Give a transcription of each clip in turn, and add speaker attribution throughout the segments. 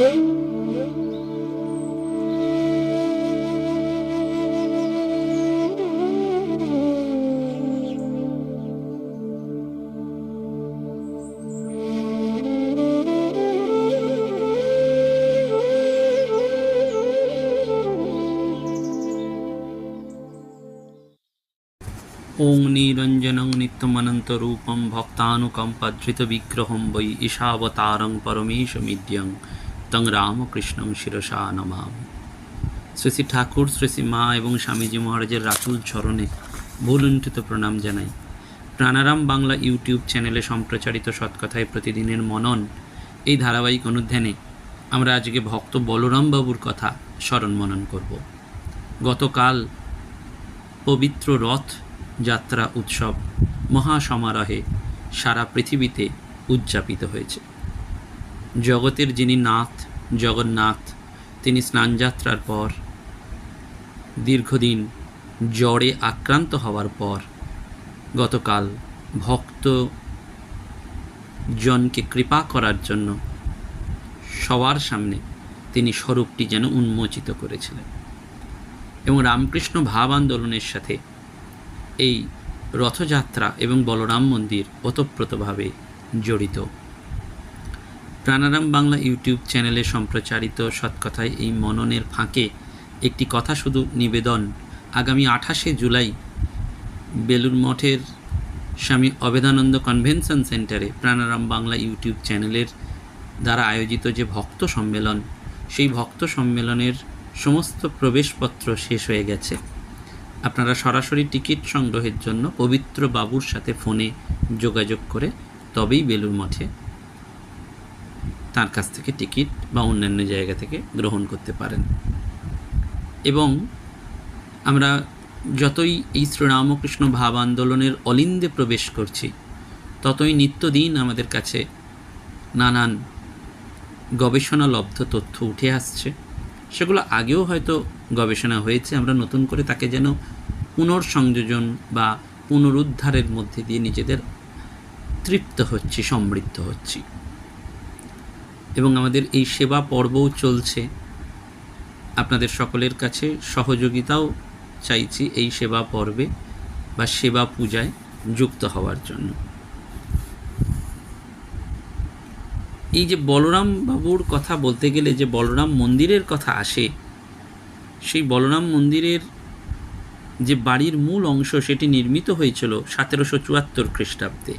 Speaker 1: ওং নিরঞ্জনং নিত্যমনন্তরূপং ভক্তানুকম্পাধৃতবিগ্রহं वै ঈশাবতারং পরমেশমিদ্যং তং রামকৃষ্ণং শিরসা নমামি। শ্রী শ্রী ঠাকুর শ্রী শ্রী মা এবং স্বামীজি মহারাজের রাতুল চরণে ভুলুণ্ঠিত প্রণাম জানাই। প্রাণারাম বাংলা ইউটিউব চ্যানেলে সম্প্রচারিত সৎকথায় প্রতিদিনের মনন এই ধারাবাহিক অনুধ্যানে আমরা আজকে ভক্ত বলরাম বাবুর কথা স্মরণ মনন করব। গতকাল পবিত্র রথ যাত্রা উৎসব মহাসমারোহে সারা পৃথিবীতে উদযাপিত হয়েছে। জগতের যিনি নাথ, জগন্নাথ, তিনি স্নানযাত্রার পর, দীর্ঘদিন জ্বরে আক্রান্ত হওয়ার পর, গতকাল ভক্ত জনকে কৃপা করার জন্য সবার সামনে তিনি স্বরূপটি যেন উন্মোচিত করেছিলেন। এবং রামকৃষ্ণ ভাব আন্দোলনের সাথে এই রথযাত্রা এবং বলরাম মন্দির ওতপ্রোতভাবে জড়িত। প্রাণারাম বাংলা ইউটিউব চ্যানেলে সম্প্রচারিত সৎকথায় এই মননের ফাঁকে একটি কথা শুধু নিবেদন। আগামী আঠাশে জুলাই বেলুর মঠের স্বামী অবেদানন্দ কনভেনশন সেন্টারে প্রাণারাম বাংলা ইউটিউব চ্যানেলের দ্বারা আয়োজিত যে ভক্ত সম্মেলন, সেই ভক্ত সম্মেলনের সমস্ত প্রবেশপত্র শেষ হয়ে গেছে। আপনারা সরাসরি টিকিট সংগ্রহের জন্য পবিত্র বাবুর সাথে ফোনে যোগাযোগ করে তবেই বেলুর মঠে তার কাছ থেকে টিকিট বা অন্যান্য জায়গা থেকে গ্রহণ করতে পারেন। এবং আমরা যতই এই শ্রীরামকৃষ্ণ ভাব আন্দোলনের অলিন্দে প্রবেশ করছি, ততই নিত্যদিন আমাদের কাছে নানান গবেষণালব্ধ তথ্য উঠে আসছে। সেগুলো আগেও হয়তো গবেষণা হয়েছে, আমরা নতুন করে তাকে যেন পুনর্সংযোজন বা পুনরুদ্ধারের মধ্যে দিয়ে নিজেদের তৃপ্ত হচ্ছি, সমৃদ্ধ হচ্ছি। এবং আমাদের এই সেবা পর্বও চলছে। আপনাদের সকলের কাছে সহযোগিতাও চাইছি এই সেবা পর্বে বা সেবা পূজায় যুক্ত হওয়ার জন্য। এই যে বলরাম বাবুর কথা বলতে গেলে যে বলরাম মন্দিরের কথা আসে, সেই বলরাম মন্দিরের যে বাড়ির মূল অংশ সেটি নির্মিত হয়েছিল সতেরোশো চুয়াত্তর খ্রিস্টাব্দে।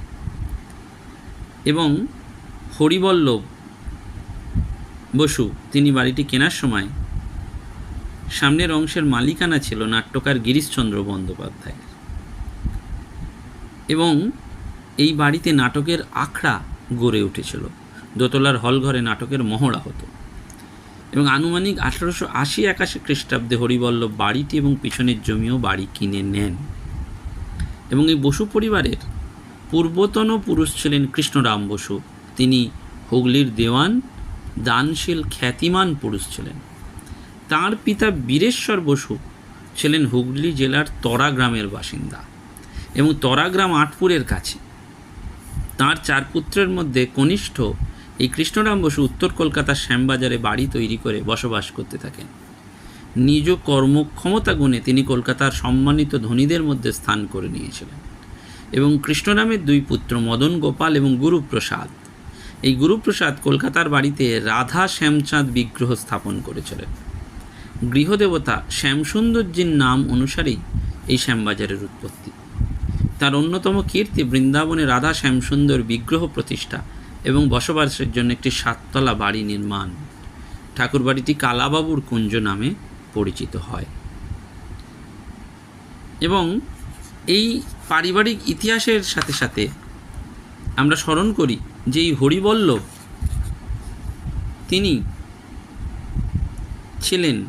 Speaker 1: এবং হরিবল্লভ বসু, তিনি বাড়িটি কেনার সময় সামনের অংশের মালিকানা ছিল নাট্যকার গিরিশচন্দ্র বন্দ্যোপাধ্যায় এবং এই বাড়িতে নাটকের আখড়া গড়ে উঠেছিল। দোতলার হলঘরে নাটকের মহড়া হতো। এবং আনুমানিক আঠারোশো আশি একাশি খ্রিস্টাব্দে হরিবল্লভ বাড়িটি এবং পিছনের জমিও বাড়ি কিনে নেন। এবং এই বসু পরিবারের পূর্বতন পুরুষ ছিলেন কৃষ্ণরাম বসু। তিনি হুগলির দেওয়ান দানশীল খ্যাতিমান পুরুষ ছিলেন। তার পিতা বীরেশ্বর বসু ছিলেন হুগলি জেলার তরা গ্রামের বাসিন্দা এবং তরা গ্রাম আটপুরের কাছে। তার চার পুত্রের মধ্যে কনিষ্ঠ এই কৃষ্ণরাম বসু উত্তর কলকাতার শ্যামবাজারে বাড়ি তৈরি করে বসবাস করতে থাকেন। নিজ কর্মক্ষমতা গুণে তিনি কলকাতার সম্মানিত ধনীদের মধ্যে স্থান করে নিয়েছিলেন এবং কৃষ্ণরামের দুই পুত্র মদন গোপাল এবং গুরুপ্রসাদ। এই গুরুপ্রসাদ কলকাতার বাড়িতে রাধা শ্যামচাঁদ বিগ্রহ স্থাপন করেছিলেন। গৃহদেবতা শ্যামসুন্দরজির নাম অনুসারেই এই শ্যামবাজারের উৎপত্তি। তার অন্যতম কীর্তি বৃন্দাবনে রাধা শ্যামসুন্দর বিগ্রহ প্রতিষ্ঠা এবং বসবাসের জন্য একটি সাততলা বাড়ি নির্মাণ। ঠাকুরবাড়িটি কালাবাবুর কুঞ্জ নামে পরিচিত হয়। এবং এই পারিবারিক ইতিহাসের সাথে সাথে আমরা স্মরণ করি যে এই হরিবল্লভ তিনি ছিলেন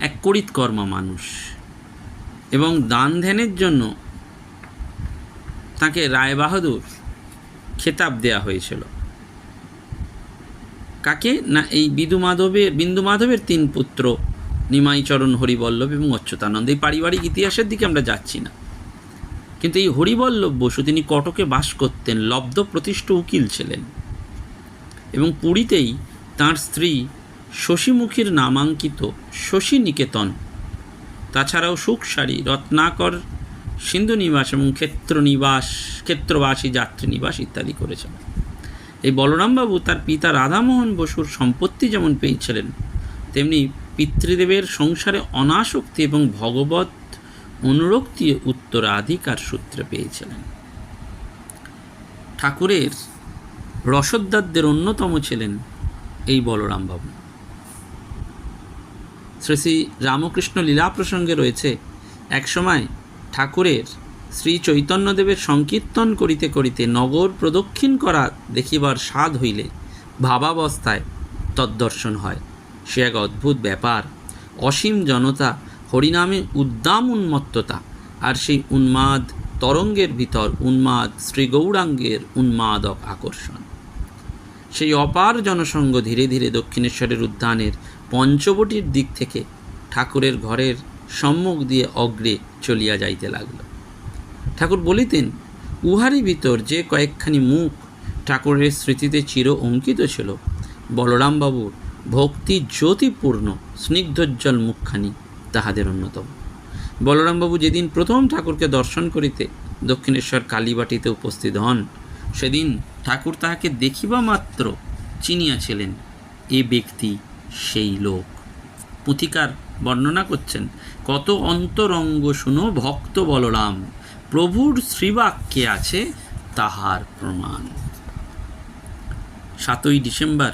Speaker 1: এক করিতকর্মা মানুষ এবং দান ধ্যানের জন্য তাকে রায়বাহাদুর খেতাব দেয়া হয়েছিল। কাকে? না, এই বিদু মাধবের, বিন্দু মাধবের তিন পুত্র নিমাইচরণ, হরিবল্লভ এবং অচ্যুতানন্দ। এই পারিবারিক ইতিহাসের দিকে আমরা যাচ্ছি না। কিন্তু এই হরিবল্লভ বসু, তিনি কটকে বাস করতেন, লব্ধ প্রতিষ্ঠ উকিল ছিলেন। এবং পুরীতেই তাঁর স্ত্রী শশীমুখীর নামাঙ্কিত শশী নিকেতন তাছাড়াও সুখসারী, রত্নাকর সিন্ধু নিবাস এবং ক্ষেত্র নিবাস ক্ষেত্রবাসী যাত্রী নিবাস ইত্যাদি করেছেন। এই বলরামবাবু তার পিতা রাধামোহন বসুর সম্পত্তি যেমন পেয়েছিলেন, তেমনি পিতৃদেবের সংসারে অনাসক্তি এবং ভগবত অনুরক্তি উত্তরাধিকার সূত্রে পেয়েছিলেন। ঠাকুরের রসদ্দারদের অন্যতম ছিলেন এই বলরামবাবু শ্রী শ্রী রামকৃষ্ণ লীলা প্রসঙ্গে রয়েছে একসময় ঠাকুরের শ্রী চৈতন্যদেবের সংকীর্তন করিতে করিতে নগর প্রদক্ষিণ করা দেখিবার স্বাদ হইলে ভাবাবস্থায় তদ্দর্শন হয়। সে এক অদ্ভুত ব্যাপার। অসীম জনতা হরিনামে উদ্দাম উন্মত্ততা, আর সেই উন্মাদ তরঙ্গের ভিতর উন্মাদ শ্রী গৌরাঙ্গের উন্মাদক আকর্ষণ। সেই অপার জনসংঘ ধীরে ধীরে দক্ষিণেশ্বরের উদ্যানের পঞ্চবটির দিক থেকে ঠাকুরের ঘরের সম্মুখ দিয়ে অগ্রে চলিয়া যাইতে লাগল। ঠাকুর বলিতেন, উহারই ভিতর যে কয়েকখানি মুখ ঠাকুরের স্মৃতিতে চির অঙ্কিত ছিল, বলরামবাবুর ভক্তি জ্যোতিপূর্ণ স্নিগ্ধোজ্জ্বল মুখখানি তাহাদের অন্যতম। বলরামবাবু যেদিন প্রথম ঠাকুরকে দর্শন করিতে দক্ষিণেশ্বর কালীবাটিতে উপস্থিত হন, সেদিন ঠাকুর তাহাকে দেখিবা মাত্র চিনিয়াছিলেন, এ ব্যক্তি সেই লোক। পুথিকার বর্ণনা করছেন, কত অন্তরঙ্গ শুনো ভক্ত বলরাম, প্রভুর শ্রীবাক্যে আছে তাহার প্রমাণ। সাতই ডিসেম্বর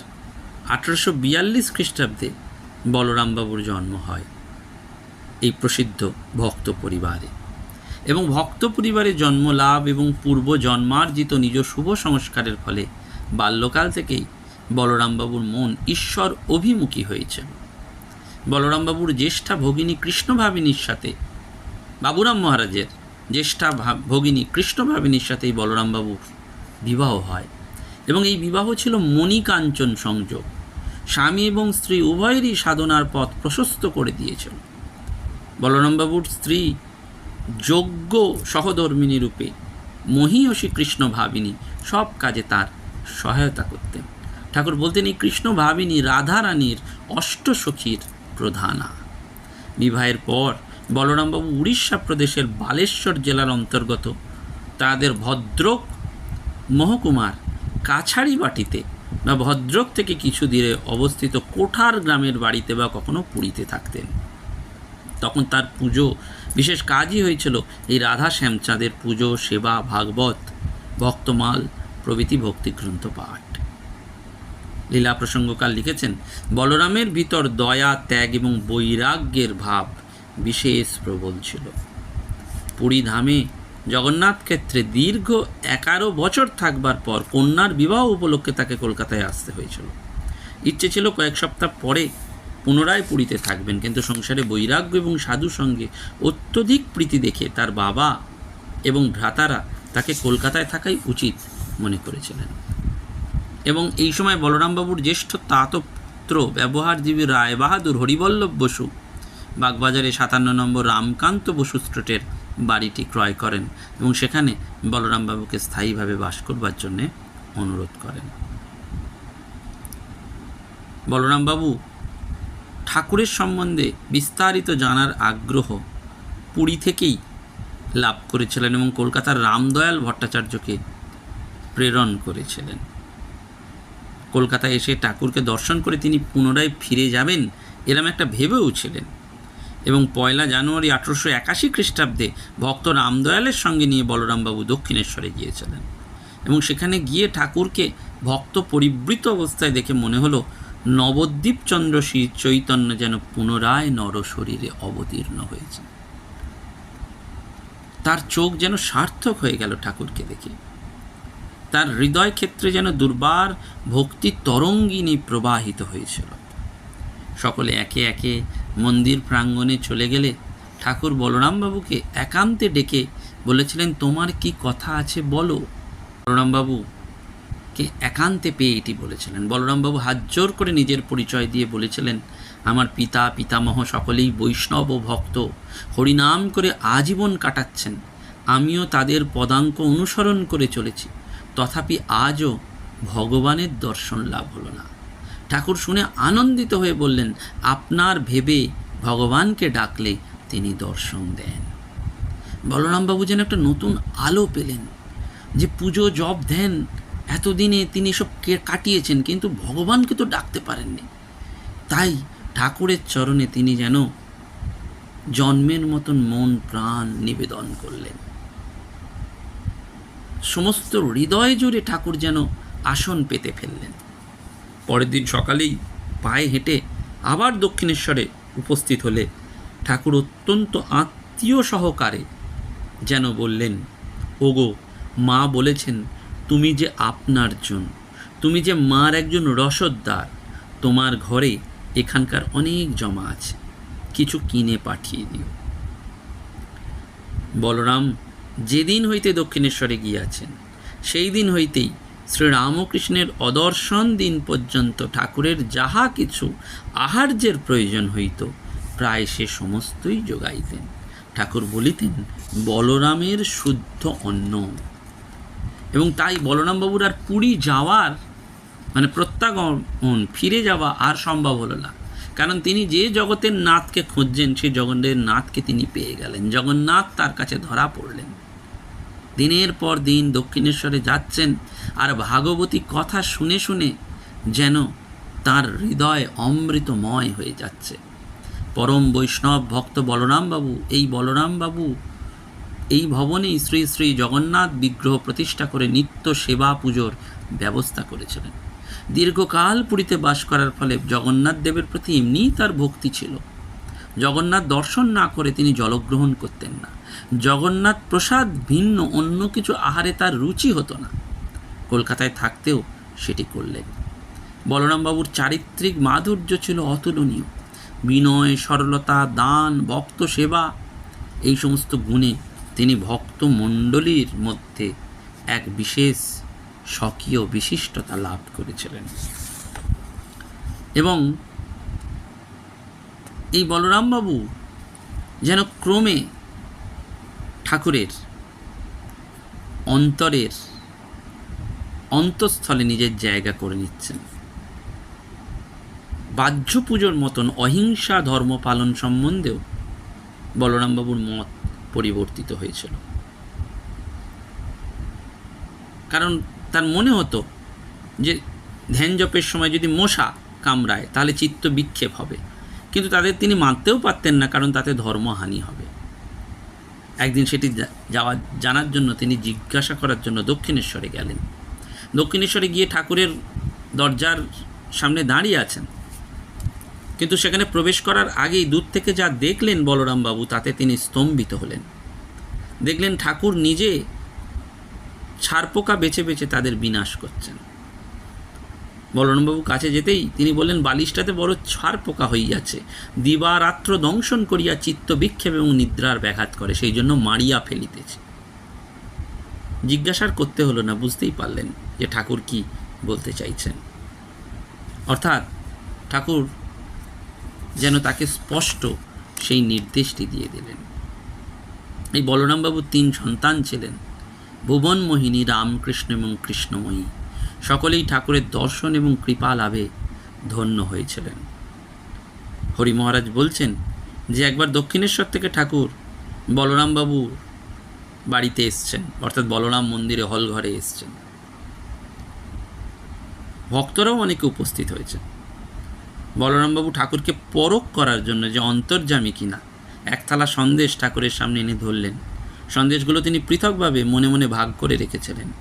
Speaker 1: আঠারোশো বিয়াল্লিশ খ্রিস্টাব্দে বলরামবাবুর জন্ম হয়। প্রসিদ্ধ ভক্ত পরিবারে। এবং ভক্ত পরিবারে জন্ম লাভ এবং পূর্ব জন্মার্জিত নিজ শুভ সংস্কারের ফলে বাল্যকাল থেকেই বলরামবাবুর মন ঈশ্বর অভিমুখী হয়েছে। বলরামবাবুর জ্যেষ্ঠা ভগিনী কৃষ্ণভাবিনীর সাথে, বাবুরাম মহারাজের জ্যেষ্ঠা ভগিনী কৃষ্ণভাবিনীর সাথেই বলরামবাবুর বিবাহ হয়। এবং এই বিবাহ ছিল মণিকাঞ্চন সংযোগ। স্বামী এবং স্ত্রী উভয়েরই সাধনার পথ প্রশস্ত করে দিয়েছিল বলরামবাবুর স্ত্রী যোগ্য সহধর্মিনী রূপে মহীয়সী কৃষ্ণ ভাবিনী, সব কাজে তার সহায়তা করতেন ঠাকুর বলতেন, এই কৃষ্ণ ভাবিনী রাধারানীর অষ্টসখীর প্রধানা। বিবাহের পর বলরামবাবু উড়িষ্যা প্রদেশের বালেশ্বর জেলার অন্তর্গত তাদের ভদ্রক মহকুমার কাছাড়ি বাটিতে বা ভদ্রক থেকে কিছু দূরে অবস্থিত কোঠার গ্রামের বাড়িতে বা কখনো পুরীতে থাকতেন। তখন তার পুজো বিশেষ কাজই হয়েছিল। এই রাধা শ্যামচাঁদের পুজো, সেবা, ভাগবত, ভক্তমাল, প্রভৃতি ভক্তিগ্রন্থ পাঠ। লীলা প্রসঙ্গকাল লিখেছেন, বলরামের ভিতর দয়া, ত্যাগ এবং বৈরাগ্যের ভাব বিশেষ প্রবল ছিল। পুরী ধামে জগন্নাথ ক্ষেত্রে দীর্ঘ এগারো বছর থাকবার পর কন্যার বিবাহ উপলক্ষে তাকে কলকাতায় আসতে হয়েছিল। ইচ্ছে ছিল কয়েক সপ্তাহ পরে পুনরায় পুরীতে থাকবেন। কিন্তু সংসারে বৈরাগ্য এবং সাধু সঙ্গে অত্যধিক প্রীতি দেখে তার বাবা এবং ভ্রাতারা তাকে কলকাতায় থাকাই উচিত মনে করেছিলেন। এবং এই সময় বলরামবাবুর জ্যেষ্ঠ তাতপুত্র ব্যবহারজীবী রায় বাহাদুর হরিবল্লভ বসু বাগবাজারে সাতান্ন নম্বর রামকান্ত বসু স্ট্রিটের বাড়িটি ক্রয় করেন এবং সেখানে বলরামবাবুকে স্থায়ীভাবে বাস করবার জন্যে অনুরোধ করেন। বলরামবাবু ঠাকুরের সম্বন্ধে বিস্তারিত জানার আগ্রহ পুরী থেকেই লাভ করেছিলেন এবং কলকাতার রামদয়াল ভট্টাচার্যকে প্রেরণ করেছিলেন। কলকাতায় এসে ঠাকুরকে দর্শন করে তিনি পুনরায় ফিরে যাবেন এরম একটা ভেবেও ছিলেন এবং পয়লা জানুয়ারি আঠেরোশো একাশি খ্রিস্টাব্দে ভক্ত রামদয়ালের সঙ্গে নিয়ে বলরামবাবু দক্ষিণেশ্বরে গিয়েছিলেন এবং সেখানে গিয়ে ঠাকুরকে ভক্ত পরিবৃত অবস্থায় দেখে মনে হলো নবদ্বীপ চন্দ্র শ্রী চৈতন্য যেন পুনরায় নর শরীরে অবতীর্ণ হয়েছে। তার চোখ যেন সার্থক হয়ে গেল ঠাকুরকে দেখে। তার হৃদয় ক্ষেত্রে যেন দুর্বার ভক্তি তরঙ্গিনী প্রবাহিত হয়েছিল। সকলে একে একে মন্দির প্রাঙ্গণে চলে গেলে ঠাকুর বলরামবাবুকে একান্তে ডেকে বলেছিলেন, তোমার কি কথা আছে বলো? বলরামবাবু কে একান্তে পেয়ে এটি বলেছিলেন। বলরামবাবু হাত জোর করে নিজের পরিচয় দিয়ে বলেছিলেন, আমার পিতা, পিতামহ সকলেই বৈষ্ণব ও ভক্ত। হরিনাম করে আজীবন কাটাচ্ছেন। আমিও তাদের পদাঙ্ক অনুসরণ করে চলেছি। তথাপি আজও ভগবানের দর্শন লাভ হলো না। ঠাকুর শুনে আনন্দিত হয়ে বললেন, আপনার ভেবে ভগবানকে ডাকলে তিনি দর্শন দেন। বলরামবাবু যেন একটা নতুন আলো পেলেন, যে পুজো জপ ধ্যান এতদিনে তিনি এসব কে- কাটিয়েছেন কিন্তু ভগবানকে তো ডাকতে পারেননি। তাই ঠাকুরের চরণে তিনি যেন জন্মের মতন মন প্রাণ নিবেদন করলেন। সমস্ত হৃদয় জুড়ে ঠাকুর যেন আসন পেতে ফেললেন। পরের দিন সকালেই পায়ে হেঁটে আবার দক্ষিণেশ্বরে উপস্থিত হলে ঠাকুর অত্যন্ত আত্মীয় সহকারে যেন বললেন, ওগো, মা বলেছেন তুমি যে আপনার জন তুমি যে মার একজন রসদদার, তোমার ঘরে এখানকার অনেক জমা আছে, কিছু কিনে পাঠিয়ে দিও। বলরাম যেদিন হইতে দক্ষিণেশ্বরে গিয়াছেন, সেই দিন হইতেই শ্রীরামকৃষ্ণের অদর্শন দিন পর্যন্ত ঠাকুরের যাহা কিছু আহার্যের প্রয়োজন হইত, প্রায় সে সমস্তই যোগাইতেন ঠাকুর বলিতেন, বলরামের শুদ্ধ অন্ন এবং তাই বলরামবাবুর আর পুরী যাওয়ার মানে প্রত্যাগমন, ফিরে যাওয়া আর সম্ভব হলো না। কারণ তিনি যে জগতের নাথকে খুঁজছেন সেই জগন্নাথের নাথকে তিনি পেয়ে গেলেন। জগন্নাথ তার কাছে ধরা পড়লেন। দিনের পর দিন দক্ষিণেশ্বরে যাচ্ছেন আর ভাগবতী কথা শুনে শুনে যেন তার হৃদয় অমৃতময় হয়ে যাচ্ছে। পরম বৈষ্ণব ভক্ত বলরামবাবু, এই বলরামবাবু এই ভবনেই শ্রী শ্রী জগন্নাথ বিগ্রহ প্রতিষ্ঠা করে নিত্য সেবা পুজোর ব্যবস্থা করেছিলেন। দীর্ঘকাল পুরীতে বাস করার ফলে জগন্নাথ দেবের প্রতি এমনিই তার ভক্তি ছিল। জগন্নাথ দর্শন না করে তিনি জলগ্রহণ করতেন না। জগন্নাথ প্রসাদ ভিন্ন, অন্য কিছু আহারে তার রুচি হতো না। কলকাতায় থাকতেও সেটি করলেন। বলরামবাবুর চারিত্রিক মাধুর্য ছিল অতুলনীয়। বিনয়, সরলতা, দান, ভক্ত, সেবা, এই সমস্ত গুণে তিনি ভক্ত মণ্ডলীর মধ্যে এক বিশেষ স্বকীয় বিশিষ্টতা লাভ করেছিলেন। এবং এই বলরামবাবু যেন ক্রমে ঠাকুরের অন্তরের অন্তঃস্থলে নিজের জায়গা করে নিচ্ছেন। বাহ্য পুজোর মতন অহিংসা ধর্ম পালন সম্বন্ধেও বলরামবাবুর মত পরিবর্তিত হয়েছিল। কারণ তার মনে হতো যে ধ্যান জপের সময় যদি মশা কামড়ায়, তাহলে চিত্ত বিক্ষেপ হবে। কিন্তু তাদের তিনি মানতেও পারতেন না, কারণ তাতে ধর্মহানি হবে। একদিন সেটি যাওয়া, জানার জন্য তিনি জিজ্ঞাসা করার জন্য দক্ষিণেশ্বরে গেলেন। দক্ষিণেশ্বরে গিয়ে ঠাকুরের দরজার সামনে দাঁড়িয়ে আছেন। কিন্তু সেখানে প্রবেশ করার আগেই দূর থেকে যা দেখলেন বলরামবাবু তাতে তিনি স্তম্ভিত হলেন। দেখলেন ঠাকুর নিজে ছারপোকা বেছে বেছে তাদের বিনাশ করছেন। বলরামবাবু কাছে যেতেই তিনি বললেন, বালিশটাতে বড় ছার পোকা হইয়াছে। দিবারাত্র দংশন করিয়া চিত্ত বিক্ষেপ এবং নিদ্রার ব্যাঘাত করে, সেই জন্য মারিয়া ফেলিতেছে। জিজ্ঞাসার করতে হলো না, বুঝতেই পারলেন যে ঠাকুর কি বলতে চাইছেন। অর্থাৎ ঠাকুর যেন তাকে স্পষ্ট সেই নির্দেশটি দিয়ে দিলেন। এই বলরামবাবুর তিন সন্তান ছিলেন, ভুবন, মোহিনী, রামকৃষ্ণ এবং কৃষ্ণময়ী। সকলেই ঠাকুরের দর্শন এবং কৃপা লাভে ধন্য হয়েছিলেন। হরি মহারাজ বলছেন যে একবার দক্ষিণেশ্বর থেকে ঠাকুর বলরামবাবুর বাড়িতে এসছেন, অর্থাৎ বলরাম মন্দিরে হল ঘরে এসছেন। ভক্তরাও অনেকে উপস্থিত হয়েছে বলরামবাবু ঠাকুরকে পরখ করার জন্য যে অন্তর্যামী কিনা, এক থালা সন্দেশ ঠাকুরের সামনে এনে ধরলেন। সন্দেশগুলো তিনি পৃথকভাবে মনে মনে ভাগ করে রেখেছিলেন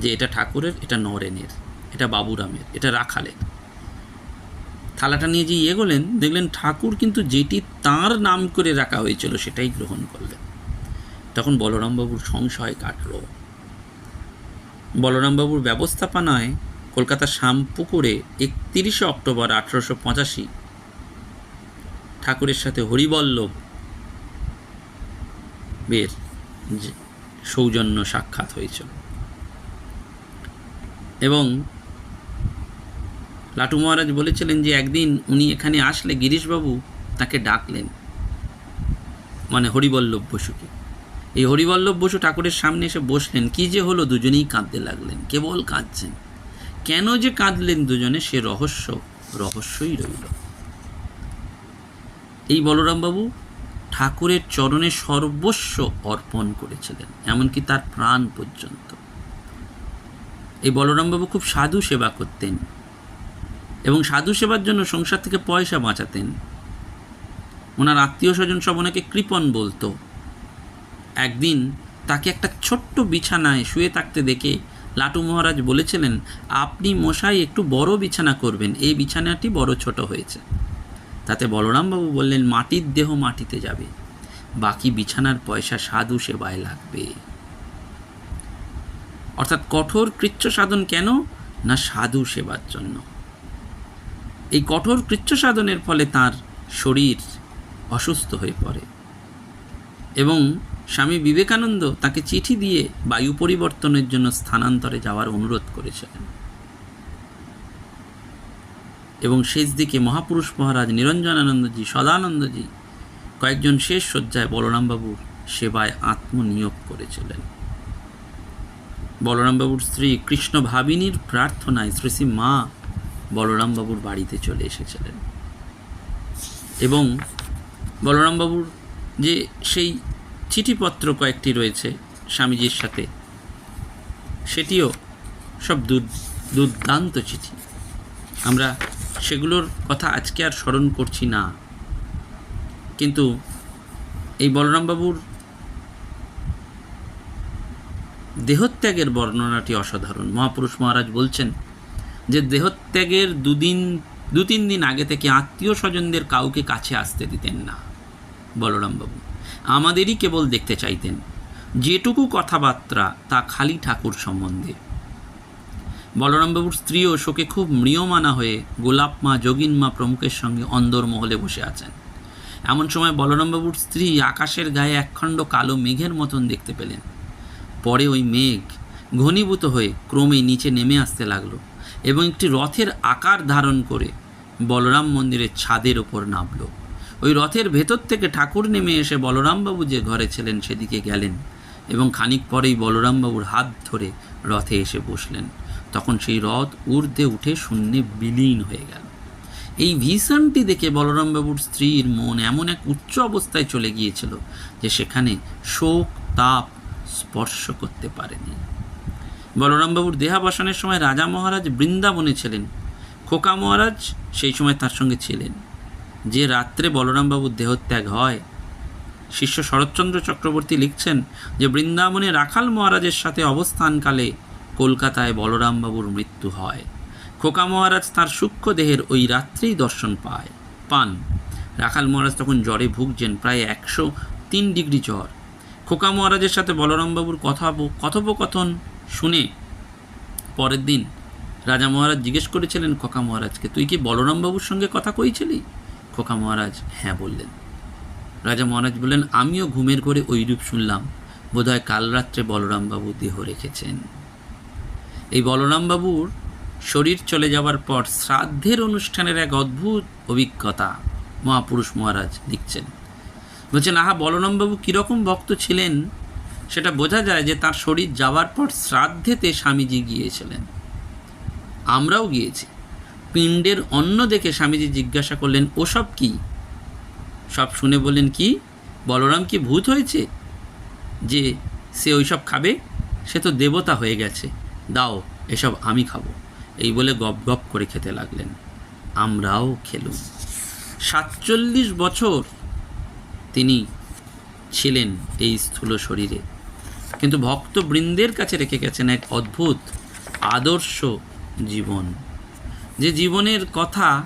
Speaker 1: যে এটা ঠাকুরের, এটা নরেনের, এটা বাবুরামের, এটা রাখালের। থালাটা নিয়ে যে এগোলেন, দেখলেন ঠাকুর কিন্তু যেটি তার নাম করে রাখা হয়েছিল সেটাই গ্রহণ করলেন। তখন বলরামবাবুর সংশয় কাটল। বলরামবাবুর ব্যবস্থাপনায় কলকাতার শ্যামপুকুরে একতিরিশে অক্টোবর আঠেরোশো পঁচাশি। ঠাকুরের সাথে হরিবল্লভ বের সৌজন্য সাক্ষাৎ হয়েছিল। এবং লাটু মহারাজ বলেছিলেন যে, একদিন উনি এখানে আসলে গিরিশবাবু তাকে ডাকলেন মানে হরিবল্লভ বসুকে। এই হরিবল্লভ বসু ঠাকুরের সামনে এসে বসলেন। কি যে হলো, দুজনেই কাঁদতে লাগলেন, কেবল কাঁদছেন। কেন যে কাঁদলেন দুজনে, সে রহস্য, রহস্যই রইল। এই বলরামবাবু ঠাকুরের চরণে সর্বস্ব অর্পণ করেছিলেন, এমনকি তার প্রাণ পর্যন্ত। এই বলরামবাবু খুব সাধু সেবা করতেন এবং সাধু সেবার জন্য সংসার থেকে পয়সা বাঁচাতেন। ওনার আত্মীয় স্বজন সব ওনাকে কৃপণ বলতো। একদিন তাকে একটা ছোট্ট বিছানায় শুয়ে থাকতে দেখে লাটু মহারাজ বলেছিলেন, আপনি মশাই একটু বড় বিছানা করবেন, এই বিছানাটি বড় ছোট হয়েছে। তাতে বলরামবাবু বললেন, মাটির দেহ মাটিতে যাবে, বাকি বিছানার পয়সা সাধু সেবায় লাগবে। অর্থাৎ কঠোর কৃচ্ছ সাধন কেন না সাধু সেবার জন্য? এই কঠোর কৃচ্ছ সাধনের ফলে তার শরীর অসুস্থ হয়ে পড়ে। এবং স্বামী বিবেকানন্দ তাকে চিঠি দিয়ে বায়ু পরিবর্তনের জন্য স্থানান্তরে যাওয়ার অনুরোধ করেছিলেন। এবং শেষ দিকে মহাপুরুষ মহারাজ নিরঞ্জনানন্দজি, সদানন্দজি, কয়েকজন শেষ শয্যায় বলরামবাবুর সেবায় আত্মনিয়োগ করেছিলেন। বলরামবাবুর স্ত্রী কৃষ্ণ ভাবিনীর প্রার্থনায় শ্রী শ্রী মা বলরামবাবুর বাড়িতে চলে এসেছিলেন। এবং বলরামবাবুর যে সেই চিঠিপত্র কয়েকটি রয়েছে স্বামীজির সাথে। সেটিও সব দুর- দুর্দান্ত চিঠি। আমরা সেগুলোর কথা আজকে আর স্মরণ করছি না। কিন্তু এই বলরামবাবুর দেহত্যাগের বর্ণনাটি অসাধারণ। মহাপুরুষ মহারাজ বলছেন যে দেহত্যাগের দুদিন দু তিন দিন আগে থেকে আত্মীয় স্বজনদের কাউকে কাছে আসতে দিতেন না। বলরামবাবু আমাদেরই কেবল দেখতে চাইতেন। যেটুকু কথাবার্তা তা খালি ঠাকুর সম্বন্ধে। বলরামবাবুর স্ত্রীও শোকে খুব ম্রিয়মানা হয়ে গোলাপ মা, যোগিন মা প্রমুখের সঙ্গে অন্দরমহলে বসে আছেন। এমন সময় বলরামবাবুর স্ত্রী আকাশের গায়ে একখণ্ড কালো মেঘের মতন দেখতে পেলেন। পরে ওই মেঘ ঘনীভূত হয়ে ক্রমে নিচে নেমে আসতে লাগল এবং একটি রথের আকার ধারণ করে বলরাম মন্দিরের ছাদের ওপর নামলো। ওই রথের ভেতর থেকে ঠাকুর নেমে এসে বলরামবাবু যে ঘরে ছিলেন সেদিকে গেলেন এবং খানিক পরেই বলরামবাবুর হাত ধরে রথে এসে বসলেন। তখন সেই রথ ঊর্ধ্বে উঠে শূন্যে বিলীন হয়ে গেল। এই ভিশনটি দেখে বলরামবাবুর স্ত্রীর মন এমন এক উচ্চ অবস্থায় চলে গিয়েছিল যে সেখানে শোক, তাপ স্পর্শ করতে পারেনি। বলরামবাবুর দেহাবসানের সময় রাজা মহারাজ বৃন্দাবনে ছিলেন। খোকা মহারাজ সেই সময় তার সঙ্গে ছিলেন। যে রাত্রে বলরামবাবুর দেহত্যাগ হয়। শিষ্য শরৎচন্দ্র চক্রবর্তী লিখছেন যে বৃন্দাবনে রাখাল মহারাজের সাথে অবস্থানকালে কলকাতায় বলরামবাবুর মৃত্যু হয়। খোকা মহারাজ তার সূক্ষ্ম দেহের ওই রাত্রেই দর্শন পায়, পান। রাখাল মহারাজ তখন জ্বরে ভুগছেন, প্রায় একশো তিন ডিগ্রি জ্বর। খোকা মহারাজের সাথে বলরামবাবুর কথা কথোপকথন শুনে পরের দিন রাজা মহারাজ জিজ্ঞেস করেছিলেন, খোকা মহারাজকে, তুই কি বলরামবাবুর সঙ্গে কথা কইছিলি? খোকা মহারাজ হ্যাঁ বললেন। রাজা মহারাজ বললেন, আমিও ঘুমের ঘরে ওইরূপ শুনলাম, বোধহয় কাল রাত্রে বলরামবাবু দেহ রেখেছেন। এই বলরামবাবুর শরীর চলে যাওয়ার পর শ্রাদ্ধের অনুষ্ঠানের এক অদ্ভুত অভিজ্ঞতা মহাপুরুষ মহারাজ লিখছেন। বলছেন, আহা, বলরামবাবু কীরকম ভক্ত ছিলেন, সেটা বোঝা যায় যে তার শরীর যাওয়ার পর শ্রাদ্ধেতে স্বামীজি গিয়েছিলেন। আমরাও গিয়েছি। পিণ্ডের অন্ন দেখে স্বামীজি জিজ্ঞাসা করলেন, ওসব কি? সব শুনে বললেন, কি? বলরাম কি ভূত হয়েছে? যে সে ওইসব খাবে? সে তো দেবতা হয়ে গেছে। দাও, এসব আমি খাব। এই বলে গপ গপ করে খেতে লাগলেন। আমরাও খেলুম। সাতচল্লিশ বছর তিনি ছিলেন এই স্থূল শরীরে। কিন্তু ভক্তবৃন্দের কাছে রেখে গেছেন এক অদ্ভুত, আদর্শ জীবন। যে জীবনের কথা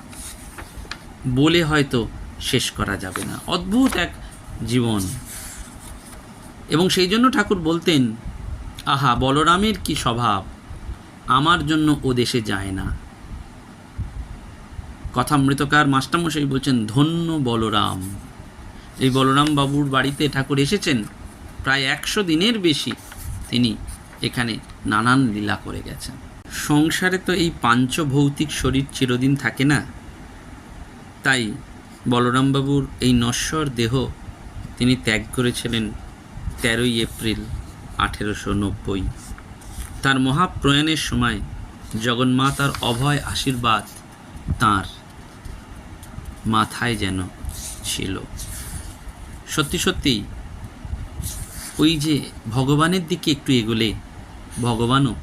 Speaker 1: বলে হয়তো শেষ করা যাবে না। অদ্ভুত এক জীবন। এবং সেই জন্য ঠাকুর বলতেন, আহা, বলরামের কি স্বভাব? আমার জন্য ও দেশে যায় না। কথা মৃতকার মাস্টারমশাই বলছেন, ধন্য বলরাম। এই বলরাম বাবুর বাড়িতে ঠাকুর এসেছেন, প্রায় একশো দিনের বেশি তিনি এখানে নানান লীলা করে গেছেন। সংসারে তো এই পাঞ্চভৌতিক শরীর চিরদিন থাকে না। তাই বলরামবাবুর এই নশ্বর দেহ তিনি ত্যাগ করেছিলেন তেরোই এপ্রিল আঠেরোশো নব্বই। তার মহাপ্রয়াণের সময় জগন্মাতার অভয় আশীর্বাদ তাঁর মাথায় যেন ছিল। সত্যি সত্যি ওই যে ভগবানের দিকে একটু এগোলে, ভগবানও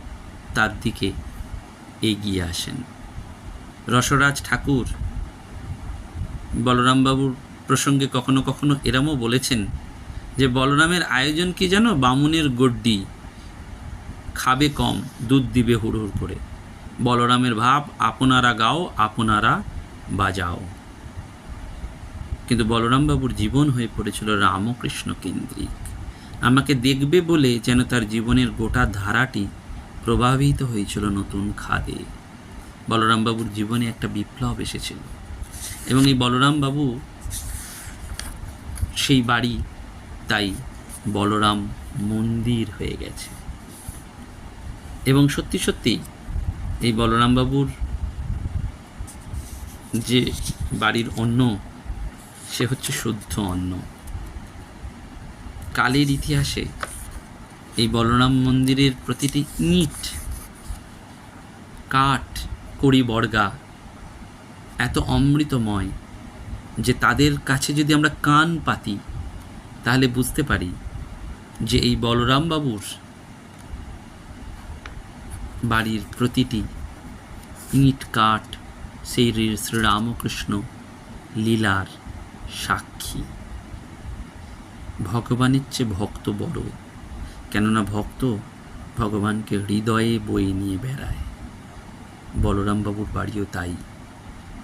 Speaker 1: তার দিকে এগিয়ে আসেন। রসরাজ ঠাকুর, বলরামবাবুর প্রসঙ্গে কখনো কখনো এরমও বলেছেন যে, বলরামের আয়োজন কি যেন বামুনের গড্ডি, খাবে কম, দুধ দিবে হুড়হুড় করে। বলরামের ভাব, আপনারা গাও, আপনারা বাজাও। কিন্তু বলরামবাবুর জীবন হয়ে পড়েছিল রামকৃষ্ণ কেন্দ্রিক। আমাকে দেখবে বলে যেন তার জীবনের গোটা ধারাটি প্রভাবিত হয়েছিল নতুন খাদে। বলরামবাবুর জীবনে একটা বিপ্লব এসেছিল এবং এই বলরামবাবু সেই বাড়ি, তাই বলরাম মন্দির হয়ে গেছে। এবং সত্যি সত্যি এই বলরামবাবুর যে বাড়ির অন্ন, সে হচ্ছে শুদ্ধ অন্ন। কালের ইতিহাসে এই বলরাম মন্দিরের প্রতিটি ইট, কাঠ, কড়ি, বর্গা এত অমৃতময় যে তাদের কাছে যদি আমরা কান পাতি, তাহলে বুঝতে পারি যে এই বলরাম বাবুর বাড়ির প্রতিটি ইট, কাঠ সেই শ্রীরামকৃষ্ণ লীলার সাক্ষী। ভগবানের চেয়ে ভক্ত বড় কেননা ভক্ত ভগবানকে হৃদয়ে বয়ে নিয়ে বেড়ায়। বলরামবাবুর বাড়িও তাই।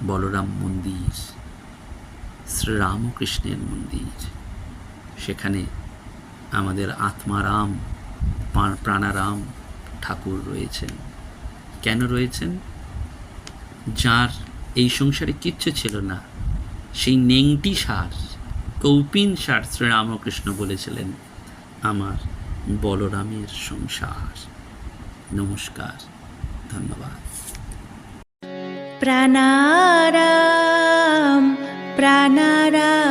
Speaker 1: বলরাম মন্দির, শ্রীরামকৃষ্ণের মন্দির। সেখানে আমাদের আত্মারাম প্রাণারাম ঠাকুর রয়েছেন। কেন রয়েছেন? যার এই সংসারে কিচ্ছু ছিল না, সেই নেংটি সার, কৌপিন সার শ্রীরামকৃষ্ণ বলেছিলেন, আমার বলরামের সংসার। নমস্কার ধন্যবাদ।
Speaker 2: প্রাণারাম প্রাণারাম।